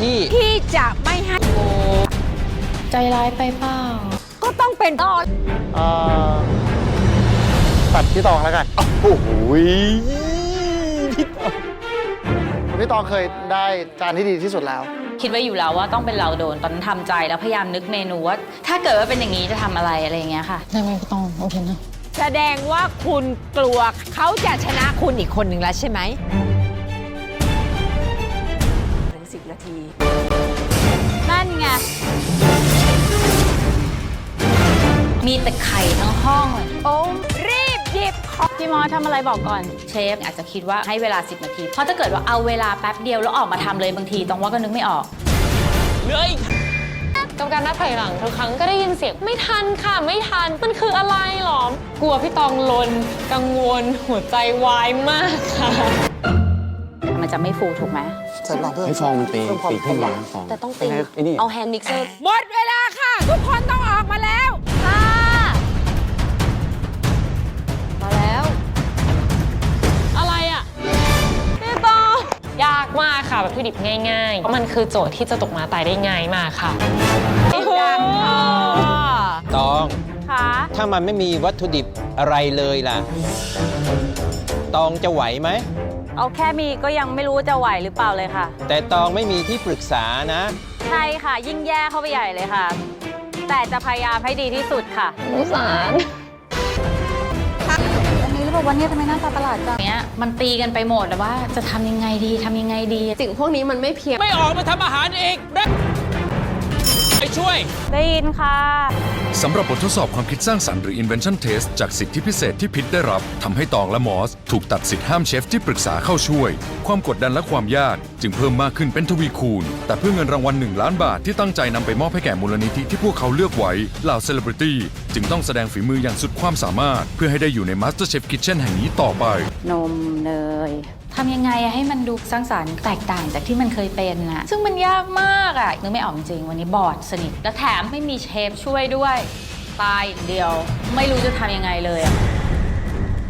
ที่ที่จะไม่ให้ใจร้ายไปเปล่า ก็ต้องเป็นตอนเอ่อตัดพี่ตองแล้วกัน โอ้โหพี่ตองเคยได้จานที่ดีที่สุดแล้ว คิดไว้อยู่แล้วว่าต้องเป็นเราโดนตอนนั้นทำใจแล้วพยายามนึกเมนูว่าถ้าเกิดว่าเป็นอย่างนี้จะทำอะไรอะไรอย่างเงี้ยค่ะได้ไหมพี่ตองโอเคนะแสดงว่าคุณกลัวเขาจะชนะคุณอีกคนหนึ่งแล้วใช่ไหม ถึงสิบนาที นั่นไง มีแต่ไข่ทั้งห้องเลยโอ้รีบหยิบของพี่มอสทำอะไรบอกก่อน เชฟอาจจะคิดว่าให้เวลา 10 นาที เพราะถ้าเกิดว่าเอาเวลาแป๊บเดียวแล้วออกมาทำเลยบางทีต้องว่าก็นึกไม่ออกกับการนับถอยหลังทุกครั้งก็ได้ยินเสียงไม่ทันค่ะ ไม่ทัน มันคืออะไรหรอ กลัวพี่ตองลน กังวล หัวใจวายมากค่ะ มันจะไม่ฟูถูกไหมใส่หลังเพิ่มให้ฟองมันตีเพิ่มความตีขึ้นมาหวานฟอง แต่ต้องตีไอ้นี่ เอาแฮนด์มิกเซอร์หมดเวลาค่ะ ทุกคนต้องออกมาแล้วมาแล้ว อะไรอะพี่ตองยากมากค่ะแบบวัตถุดิบง่ายๆเพราะมันคือโจทย์ที่จะตกมาตายได้ง่ายมากค่ะตองค่ะถ้ามันไม่มีวัตถุดิบอะไรเลยล่ะ ตองจะไหวไหมเอาแค่มีก็ยังไม่รู้จะไหวหรือเปล่าเลยค่ะ แต่ตองไม่มีที่ปรึกษานะ ใช่ค่ะ ยิ่งแย่เข้าไปใหญ่เลยค่ะ แต่จะพยายามให้ดีที่สุดค่ะ สงสารอันนี้หรือเปล่าวันนี้ทำไมหน้าตาประหลาดจังเนี้ยมันตีกันไปหมดแล้วว่าจะทำยังไงดีทำยังไงดี สิ่งพวกนี้มันไม่เพียง ไม่ออกมาทำอาหารเองได้ ไปช่วย ได้ยินค่ะ สำหรับบททดสอบความคิดสร้างสรรค์หรือ Invention Test จากสิทธิพิเศษที่พิษได้รับทำให้ตองและมอส ถูกตัดสิทธิ์ห้ามเชฟที่ปรึกษาเข้าช่วย ความกดดันและความยาก จึงเพิ่มมากขึ้นเป็นทวีคูณ แต่เพื่อเงินรางวัล1ล้านบาทที่ตั้งใจนำไปมอบให้แก่มูลนิธิที่พวกเขาเลือกไว้เหล่าเซเลบริตี้จึงต้องแสดงฝีมืออย่างสุดความสามารถ เพื่อให้ได้อยู่ใน MasterChef Kitchen แห่งนี้ต่อไป นมเนย ทำยังไงให้มันดูสร้างสรรค์แตกต่างจากที่มันเคยเป็นนะซึ่งมันยากมากอะนึกไม่ออกจริงวันนี้บอดสนิทแล้วแถมไม่มีเชฟช่วยด้วยตายอย่างเดียว ไม่รู้จะทำยังไงเลยอะ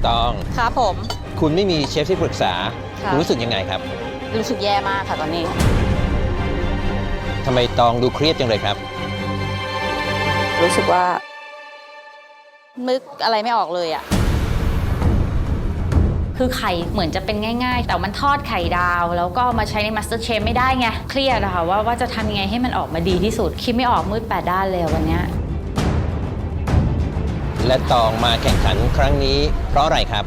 ตองครับผม คุณไม่มีเชฟที่ปรึกษาค่ะคุณรู้สึกยังไงครับรู้สึกแย่มากค่ะตอนนี้ ทำไมตองดูเครียดจังเลยครับ รู้สึกว่า นึกอะไรไม่ออกเลยอะ คือไข่เหมือนจะเป็นง่ายๆ แต่มันทอดไข่ดาว แล้วก็เอามาใช้ใน Master Chef ไม่ได้ไง เครียดอะค่ะว่าว่าจะทำยังไงให้มันออกมาดีที่สุด คิดไม่ออกมืดแปดด้านเลยอะวันเนี้ย และตองมาแข่งขันครั้งนี้เพราะอะไรครับ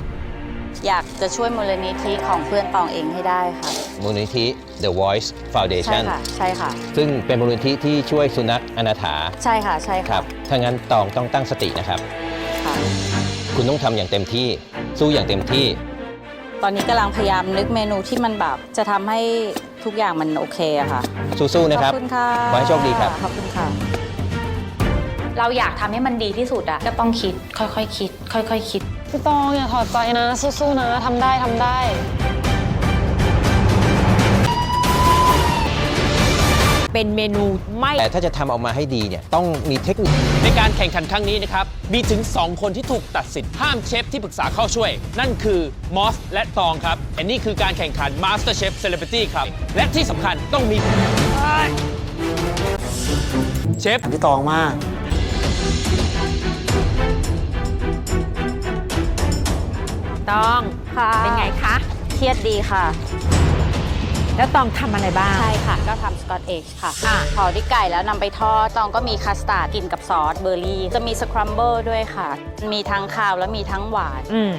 อยากจะช่วยมูลนิธิของเพื่อนตองเองให้ได้ค่ะ มูลนิธิ The Voice ใช่ Foundation ค่ะ ใช่ค่ะ ซึ่งเป็นมูลนิธิที่ช่วยสุนัขอนาถาใช่ค่ะ ใช่คค่ะรับถ้างั้นตองต้องตั้งสตินะครับ ค่ะ คุณต้องทำอย่างเต็มที่ สู้อย่างเต็มที่ ตอนนี้กำลังพยายามนึกเมนูที่มันแบบจะทำให้ทุกอย่างมันโอเคอะค่ะ สู้ๆ นะครับขอบคุณค่ะขอให้โชคดีครับ ขอบคุณค่ะ เราอยากทำให้มันดีที่สุดอะก็ต้องคิด ค่อยๆคิด ค่อยๆคิด พี่ตองอย่าถอดใจนะสู้ๆนะทำได้ทำได้ เป็นเมนูไม่แต่ถ้าจะทำออกมาให้ดีเนี่ยต้องมีเทคนิค ในการแข่งขันครั้งนี้นะครับ มีถึง 2 คนที่ถูกตัดสิทธิ์ห้ามเชฟที่ปรึกษาเข้าช่วย นั่นคือมอสและตองครับอันนี้คือการแข่งขัน Master Chef Celebrity ครับ และที่สำคัญต้องมีเชฟพี่ตองมากต้อง ค่ะ เป็นไงคะ เครียดดีค่ะ แล้วตองทำอะไรบ้าง ใช่ค่ะ ก็ทำสกอตเอ g ค่ะอะพอที่ไก่แล้วนำไปทอดตองก็มีคัสตาร์ดกินกับซอสเบอร์รี่ จะมีสครัมเบิลด้วยค่ะ มีทั้งคาวและมีทั้งหวาน อืม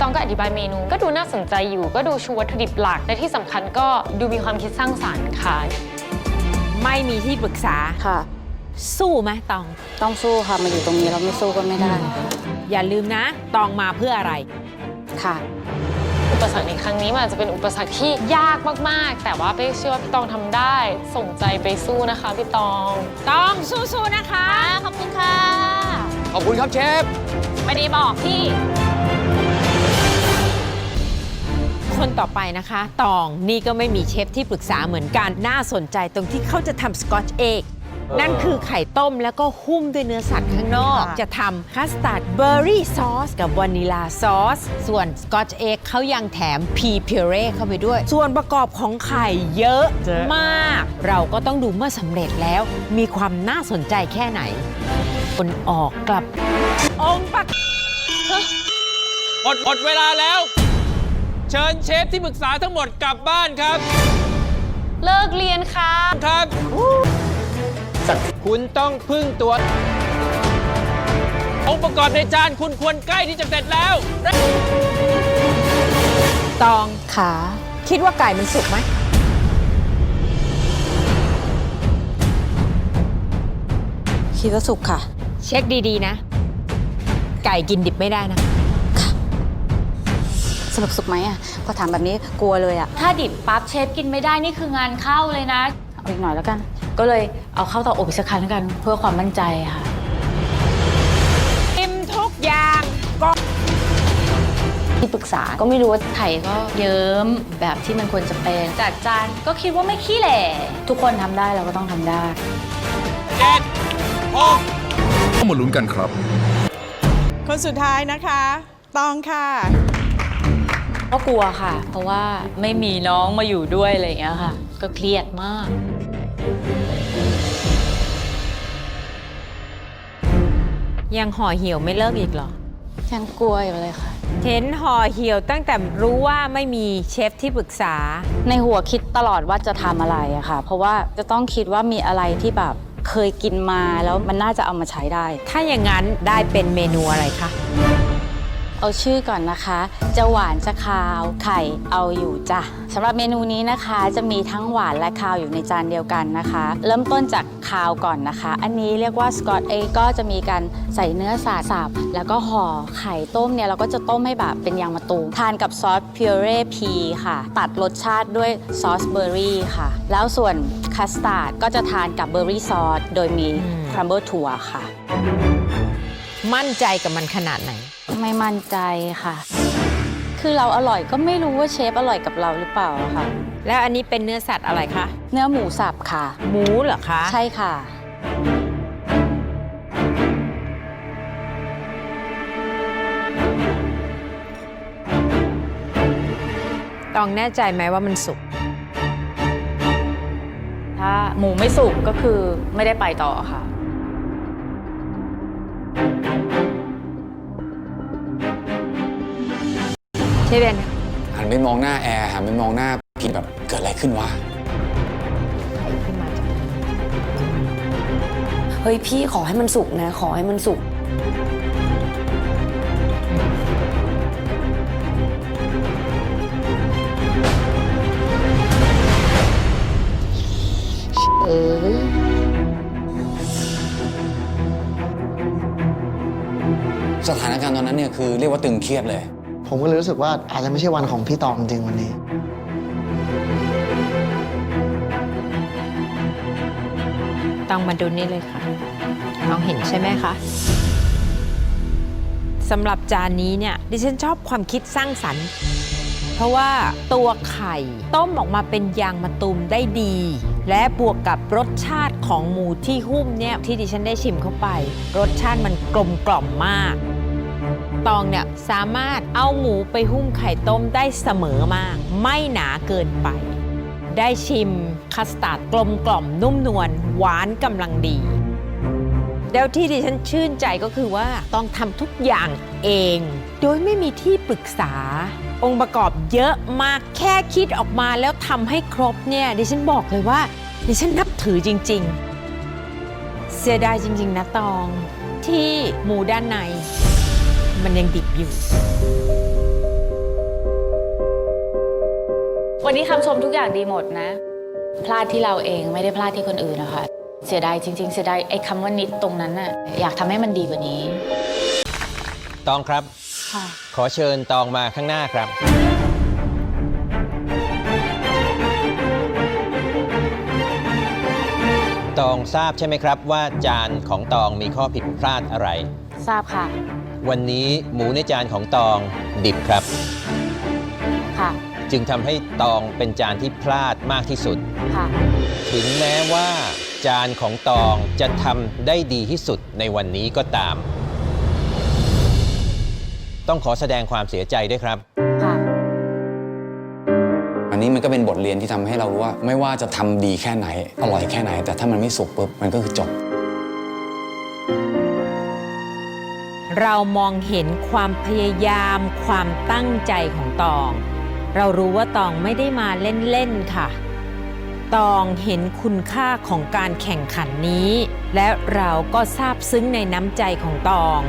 ตองก็อธิบายเมนูก็ดูน่าสนใจอยู่ ก็ดูชูวัตถุดิบหลัก และที่สำคัญก็ดูมีความคิดสร้างสรรค์ค่ะ ไม่มีที่ปรึกษา ค่ะ สู้ไหมตอง ต้องสู้ค่ะ มาอยู่ตรงนี้เราไม่สู้ก็ไม่ได้ อย่าลืมนะ ตองมาเพื่ออะไร ค่ะ อุปสรรคในครั้งนี้มันอาจจะเป็นอุปสรรคที่ยากมากๆ แต่ว่าเป้เชื่อว่าพี่ตองทำได้ ส่งใจไปสู้นะคะพี่ตอง ต้องสู้ๆนะคะขอบคุณค่ะขอบคุณครับเชฟ ไม่ได้บอกพี่ คนต่อไปนะคะ ตองนี่ก็ไม่มีเชฟที่ปรึกษาเหมือนกัน น่าสนใจตรงที่เขาจะทำสกอตชเอก นั่นคือไข่ต้มแล้วก็หุ้มด้วยเนื้อสัตว์ข้างนอก จะทำคัสตาร์ดเบอร์รี่ซอสกับวานิลาซอส ส่วนสกอตช์เอ็กเขายังแถมพีเพเร่เข้าไปด้วย ส่วนประกอบของไข่เยอะมาก เราก็ต้องดูเมื่อสำเร็จแล้ว มีความน่าสนใจแค่ไหนคนออกกลับ องค์ประหมดหมดเวลาแล้ว เชิญเชฟที่ปรึกษาทั้งหมดกลับบ้านครับ เลิกเรียนค่ะครับ คุณต้องพึ่งตัว องค์ประกอบในจานคุณควรใกล้ที่จะเสร็จแล้ว ตองขา คิดว่าไก่มันสุกไหม คิดว่าสุกค่ะ เช็คดีๆนะ ไก่กินดิบไม่ได้นะ สรุปสุกไหมอะพอถามแบบนี้กลัวเลยอะ ถ้าดิบปั๊บเชฟกินไม่ได้นี่คืองานเข้าเลยนะ เอาอีกหน่อยแล้วกัน ก็เลยเอาเข้าเตาอบอีกสักครั้งแล้วกันเพื่อความมั่นใจค่ะกินทุกอย่างที่ปรึกษาก็ไม่รู้ว่าไข่ก็เยิ้มแบบที่มันควรจะเป็นจัดจานก็คิดว่าไม่ขี้เหร่ทุกคนทำได้เราก็ต้องทำได้ เจ็ดหกต้องมาลุ้นกันครับ คนสุดท้ายนะคะ ตองค่ะ ก็กลัวค่ะ เพราะว่าไม่มีน้องมาอยู่ด้วยอะไรอย่างเงี้ยค่ะ ก็เครียดมาก ยังห่อเหี่ยวไม่เลิกอีกเหรอ ยังกลัวอยู่เลยค่ะ เห็นห่อเหี่ยวตั้งแต่รู้ว่าไม่มีเชฟที่ปรึกษา ในหัวคิดตลอดว่าจะทำอะไรอะค่ะ เพราะว่าจะต้องคิดว่ามีอะไรที่แบบเคยกินมาแล้วมันน่าจะเอามาใช้ได้ ถ้าอย่างนั้นได้เป็นเมนูอะไรคะ เอาชื่อก่อนนะคะ จะหวานจะคาวไข่เอาอยู่จ้ะสำหรับเมนูนี้นะคะจะมีทั้งหวานและคาวอยู่ในจานเดียวกันนะคะ เริ่มต้นจากคาวก่อนนะคะ อันนี้เรียกว่าสกอตเอก็จะมีการใส่เนื้อสาสับแล้วก็ห่อไข่ต้มเนี่ยเราก็จะต้มให้แบบเป็นยางมะตูมทานกับซอสพิเรพีค่ะ ตัดรสชาติด้วยซอสเบอร์รี่ค่ะ แล้วส่วนคัสตาร์ดก็จะทานกับเบอร์รี่ซอสโดยมีอืมครัมเบิลถั่วค่ะ มั่นใจกับมันขนาดไหน ไม่มั่นใจค่ะ คือเราอร่อยก็ไม่รู้ว่าเชฟอร่อยกับเราหรือเปล่าอะค่ะ แล้วอันนี้เป็นเนื้อสัตว์อะไรคะ เนื้อหมูสับค่ะ หมูเหรอคะใช่ค่ะต้องแน่ใจไหมว่ามันสุก ถ้าหมูไม่สุกก็คือไม่ได้ไปต่อค่ะ ช่เป็นหันไปมองหน้าแอร์หันไปมองหน้าพี่แบบเกิดอะไรขึ้นวะขึ้นมาจากเฮ้ยพี่ขอให้มันสุกนะ ขอให้มันสุกสถานการณ์ตอนนั้นเนี่ยคือเรียกว่าตึงเครียดเลย ผมก็เลยรู้สึกว่าอาจจะไม่ใช่วันของพี่ตองจริงวันนี้ ต้องมาดูนี่เลยค่ะน้องเห็นใช่ไหมคะสำหรับจานนี้เนี่ยดิฉันชอบความคิดสร้างสรรค์ เพราะว่าตัวไข่ต้มออกมาเป็นยางมะตูมได้ดี และบวกกับรสชาติของหมูที่หุ้มเนี่ยที่ดิฉันได้ชิมเข้าไป รสชาติมันกลมกล่อมมาก ตองเนี่ยสามารถเอาหมูไปหุ้มไข่ต้มได้เสมอมาก ไม่หนาเกินไป ได้ชิมคัสตาร์ดกลมกล่อมนุ่มนวลหวานกำลังดี แล้วที่ดิฉันชื่นใจก็คือว่าต้องทำทุกอย่างเอง โดยไม่มีที่ปรึกษา องค์ประกอบเยอะมากแค่คิดออกมาแล้วทำให้ครบเนี่ยดิฉันบอกเลยว่าดิฉันนับถือจริง ๆ เสียดายจริง ๆนะตองที่หมูด้านใน มันยังดิบอยู่ วันนี้คำชมทุกอย่างดีหมดนะ พลาดที่เราเองไม่ได้พลาดที่คนอื่นนะคะ เสียดายจริง ๆ เสียดายไอ้คำว่านิดตรงนั้นน่ะอยากทำให้มันดีกว่านี้ ตองครับ ค่ะ ขอเชิญตองมาข้างหน้าครับ ตองทราบใช่ไหมครับว่าจานของตองมีข้อผิดพลาดอะไร ทราบค่ะ วันนี้หมูในจานของตองดิบครับ ค่ะจจึงทำให้ตองเป็นจานที่พลาดมากที่สุด ค่ะ ถึงแม้ว่าจานของตองจะทำได้ดีที่สุดในวันนี้ก็ตาม ต้องขอแสดงความเสียใจด้วยครับ ค่ะ อันนี้มันก็เป็นบทเรียนที่ทำให้เรารู้ว่า ไม่ว่าจะทำดีแค่ไหน อร่อยแค่ไหน แต่ถ้ามันไม่สุกปุ๊บมันก็คือจบ เรามองเห็นความพยายาม ความตั้งใจของตอง เรารู้ว่าตองไม่ได้มาเล่น ๆ ค่ะ ตองเห็นคุณค่าของการแข่งขันนี้ และเราก็ซาบซึ้งในน้ำใจของตอง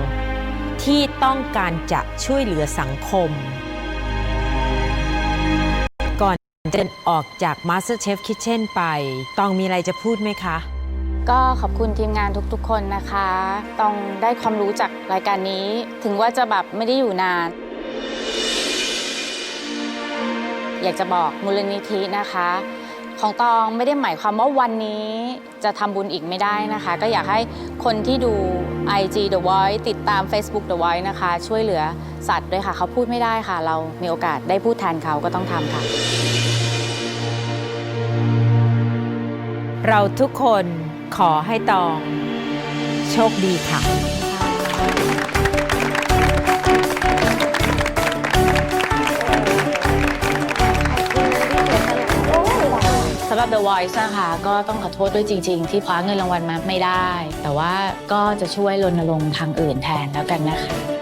ที่ต้องการจะช่วยเหลือสังคม ก่อนจะออกจาก MasterChef Kitchen ไป ตองมีอะไรจะพูดไหมคะ ก็ขอบคุณทีมงานทุกๆ คนนะคะ ต้องได้ความรู้จากรายการนี้ ถึงว่าจะแบบไม่ได้อยู่นาน อยากจะบอกมูลนิธินะคะ ของตองไม่ได้หมายความว่าวันนี้จะทำบุญอีกไม่ได้นะคะ ก็อยากให้คนที่ดู IG The Voice ติดตาม Facebook The Voice นะคะ ช่วยเหลือสัตว์ด้วยค่ะ เขาพูดไม่ได้ค่ะ เรามีโอกาสได้พูดแทนเขาก็ต้องทำค่ะ เราทุกคน ขอให้ตอง โชคดีค่ะ สำหรับ The Voice นะคะก็ต้องขอโทษด้วยจริง ๆ ที่คว้าเงินรางวัลมาไม่ได้ แต่ว่าก็จะช่วยรณรงค์ทางอื่นแทนแล้วกันนะคะ